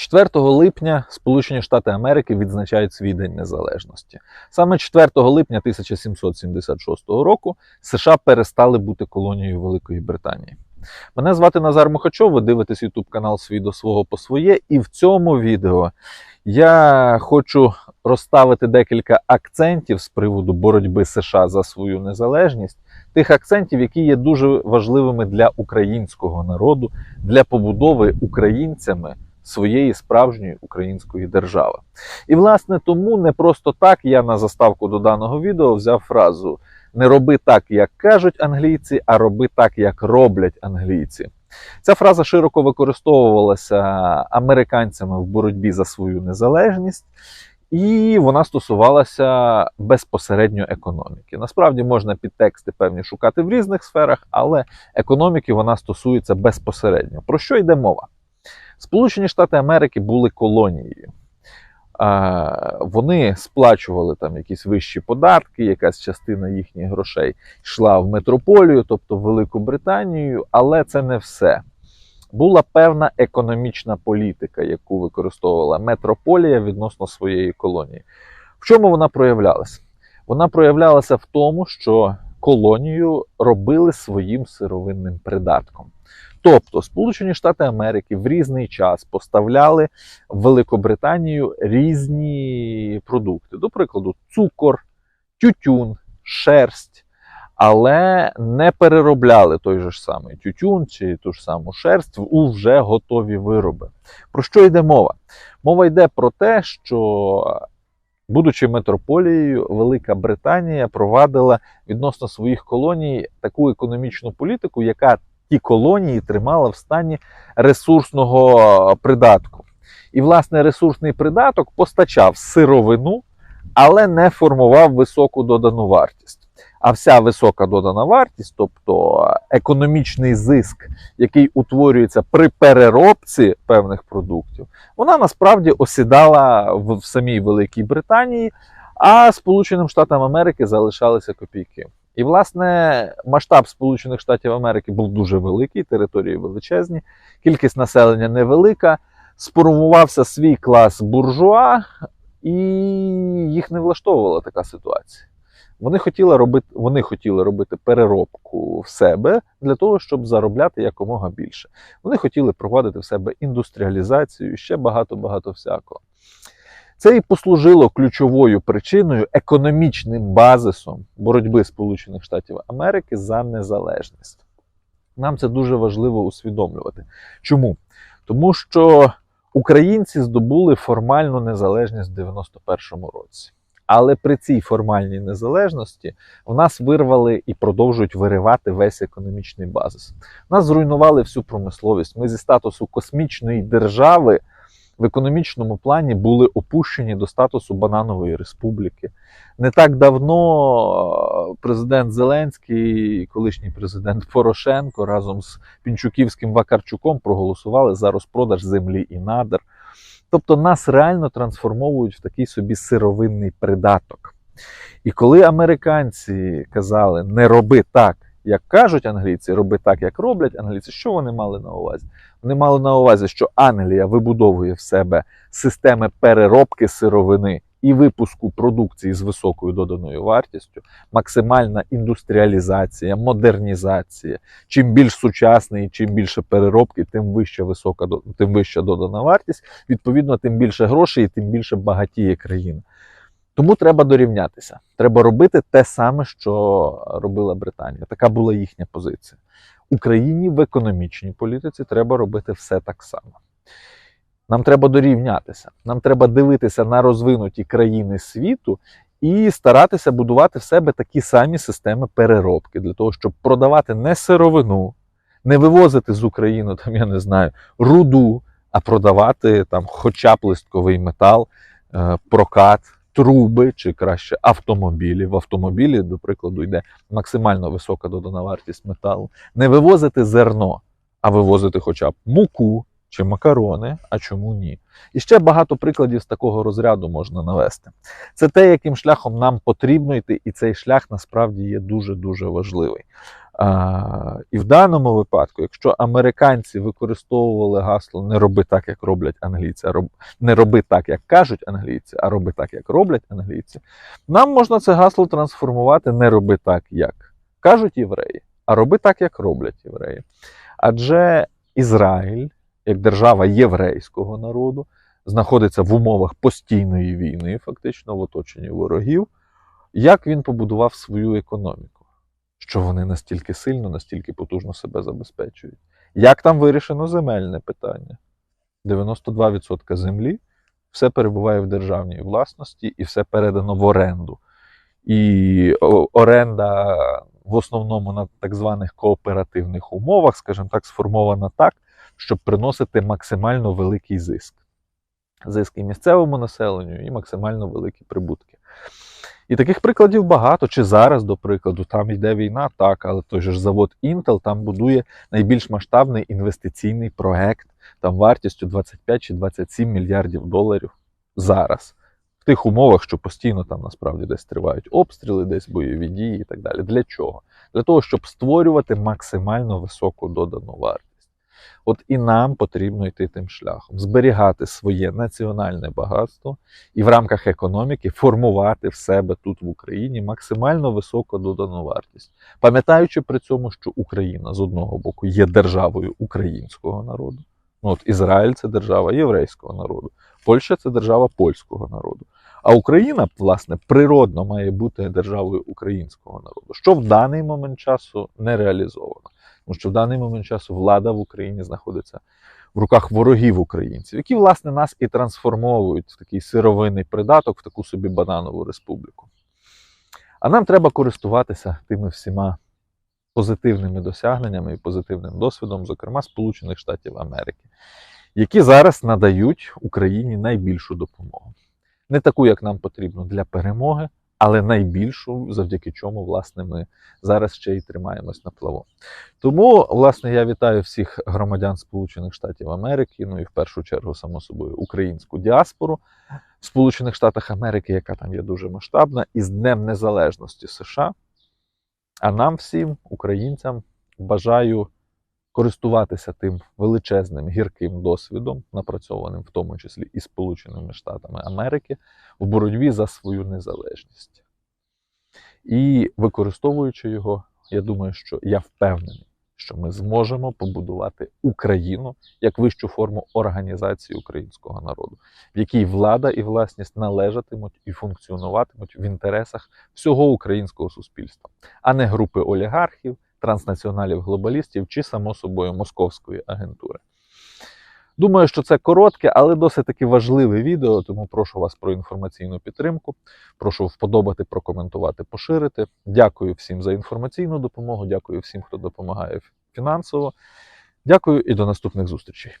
4 липня Сполучені Штати Америки відзначають свій День Незалежності. Саме 4 липня 1776 року США перестали бути колонією Великої Британії. Мене звати Назар Мухачов, ви дивитесь YouTube канал Свій до свого по своє, і в цьому відео я хочу розставити декілька акцентів з приводу боротьби США за свою незалежність, тих акцентів, які є дуже важливими для українського народу, для побудови українцями своєї справжньої української держави. І власне тому не просто так я на заставку до даного відео взяв фразу не роби так, як кажуть англійці, а роби так, як роблять англійці. Ця фраза широко використовувалася американцями в боротьбі за свою незалежність, і вона стосувалася безпосередньо економіки. Насправді можна підтексти певні шукати в різних сферах, але економіки вона стосується безпосередньо. Про що йде мова? Сполучені Штати Америки були колонією. Вони сплачували там якісь вищі податки, якась частина їхніх грошей йшла в метрополію, тобто в Велику Британію, але це не все. Була певна економічна політика, яку використовувала метрополія відносно своєї колонії. В чому вона проявлялася? Вона проявлялася в тому, що колонію робили своїм сировинним придатком. Тобто Сполучені Штати Америки в різний час поставляли в Великобританію різні продукти, до прикладу, цукор, тютюн, шерсть, але не переробляли той же ж самий тютюн чи ту ж саму шерсть у вже готові вироби. Про що йде мова? Мова йде про те, що. Будучи метрополією, Велика Британія провадила відносно своїх колоній таку економічну політику, яка ті колонії тримала в стані ресурсного придатку. І, власне, ресурсний придаток постачав сировину, але не формував високу додану вартість. А вся висока додана вартість, тобто економічний зиск, який утворюється при переробці певних продуктів, вона насправді осідала в самій Великій Британії, а Сполученим Штатам Америки залишалися копійки. І, власне, масштаб Сполучених Штатів Америки був дуже великий, території величезні, кількість населення невелика. Сформувався свій клас буржуа, і їх не влаштовувала така ситуація. Вони хотіли робити, вони хотіли робити переробку в себе для того, щоб заробляти якомога більше. Вони хотіли проводити в себе індустріалізацію, ще багато-багато всякого. Це і послужило ключовою причиною, економічним базисом боротьби Сполучених Штатів Америки за незалежність. Нам це дуже важливо усвідомлювати. Чому? Тому що українці здобули формальну незалежність в 91-му році. Але при цій формальній незалежності в нас вирвали і продовжують виривати весь економічний базис. Нас зруйнували всю промисловість. Ми зі статусу космічної держави в економічному плані були опущені до статусу бананової республіки. Не так давно президент Зеленський і колишній президент Порошенко разом з Пінчуківським Вакарчуком проголосували за розпродаж землі і надр. Тобто нас реально трансформовують в такий собі сировинний придаток. І коли американці казали не роби так, як кажуть англійці, роби так, як роблять англійці, що вони мали на увазі? Вони мали на увазі, що Англія вибудовує в себе системи переробки сировини і випуску продукції з високою доданою вартістю, максимальна індустріалізація, модернізація. Чим більш сучасний, чим більше переробки, тим вища висока тим вища додана вартість. Відповідно, тим більше грошей, і тим більше багатіє країна. Тому треба дорівнятися. Треба робити те саме, що робила Британія. Така була їхня позиція. Україні в економічній політиці треба робити все так само. Нам треба дорівнятися. Нам треба дивитися на розвинуті країни світу і старатися будувати в себе такі самі системи переробки для того, щоб продавати не сировину, не вивозити з України, там я не знаю, руду, а продавати там, хоча б листковий метал, прокат труби чи краще автомобілі. В автомобілі, до прикладу, йде максимально висока додана вартість металу. Не вивозити зерно, а вивозити хоча б муку чи макарони, а чому ні? І ще багато прикладів з такого розряду можна навести. Це те, яким шляхом нам потрібно йти, і цей шлях насправді є дуже-дуже важливий. А, і в даному випадку, якщо американці використовували гасло не роби так, як роблять англійці, а роб... не роби так, як кажуть англійці, а роби так, як роблять англійці, нам можна це гасло трансформувати не роби так, як кажуть євреї, а роби так, як роблять євреї. Адже Ізраїль, як держава єврейського народу, знаходиться в умовах постійної війни, фактично в оточенні ворогів. Як він побудував свою економіку? Що вони настільки сильно, настільки потужно себе забезпечують? Як там вирішено земельне питання? 92% землі все перебуває в державній власності і все передано в оренду. І оренда в основному на так званих кооперативних умовах, скажімо так, сформована так, щоб приносити максимально великий зиск. Зиск і місцевому населенню, і максимально великі прибутки. І таких прикладів багато. Чи зараз, до прикладу, там йде війна, так, але той же ж завод Intel там будує найбільш масштабний інвестиційний проект, там вартістю 25 чи 27 мільярдів доларів зараз. В тих умовах, що постійно там насправді десь тривають обстріли, десь бойові дії і так далі. Для чого? Для того, щоб створювати максимально високу додану вартість. От і нам потрібно йти тим шляхом, зберігати своє національне багатство і в рамках економіки формувати в себе тут в Україні максимально високу додану вартість, пам'ятаючи при цьому, що Україна з одного боку є державою українського народу. Ну, от Ізраїль це держава єврейського народу, Польща це держава польського народу. А Україна, власне, природно має бути державою українського народу, що в даний момент часу не реалізовано. Тому що в даний момент часу влада в Україні знаходиться в руках ворогів українців, які, власне, нас і трансформовують в такий сировинний придаток, в таку собі бананову республіку. А нам треба користуватися тими всіма позитивними досягненнями і позитивним досвідом, зокрема Сполучених Штатів Америки, які зараз надають Україні найбільшу допомогу. Не таку, як нам потрібно для перемоги, але найбільшу, завдяки чому, власне, ми зараз ще й тримаємось на плаву. Тому, власне, я вітаю всіх громадян Сполучених Штатів Америки, ну і в першу чергу, само собою, українську діаспору в Сполучених Штатах Америки, яка там є дуже масштабна, із Днем Незалежності США. А нам всім, українцям, бажаю користуватися тим величезним гірким досвідом, напрацьованим в тому числі і Сполученими Штатами Америки, в боротьбі за свою незалежність. І використовуючи його, я думаю, що я впевнений, що ми зможемо побудувати Україну як вищу форму організації українського народу, в якій влада і власність належатимуть і функціонуватимуть в інтересах всього українського суспільства, а не групи олігархів, транснаціоналів, глобалістів чи, само собою, московської агентури. Думаю, що це коротке, але досить таки важливе відео, тому прошу вас про інформаційну підтримку. Прошу вподобати, прокоментувати, поширити. Дякую всім за інформаційну допомогу. Дякую всім, хто допомагає фінансово. Дякую і до наступних зустрічей.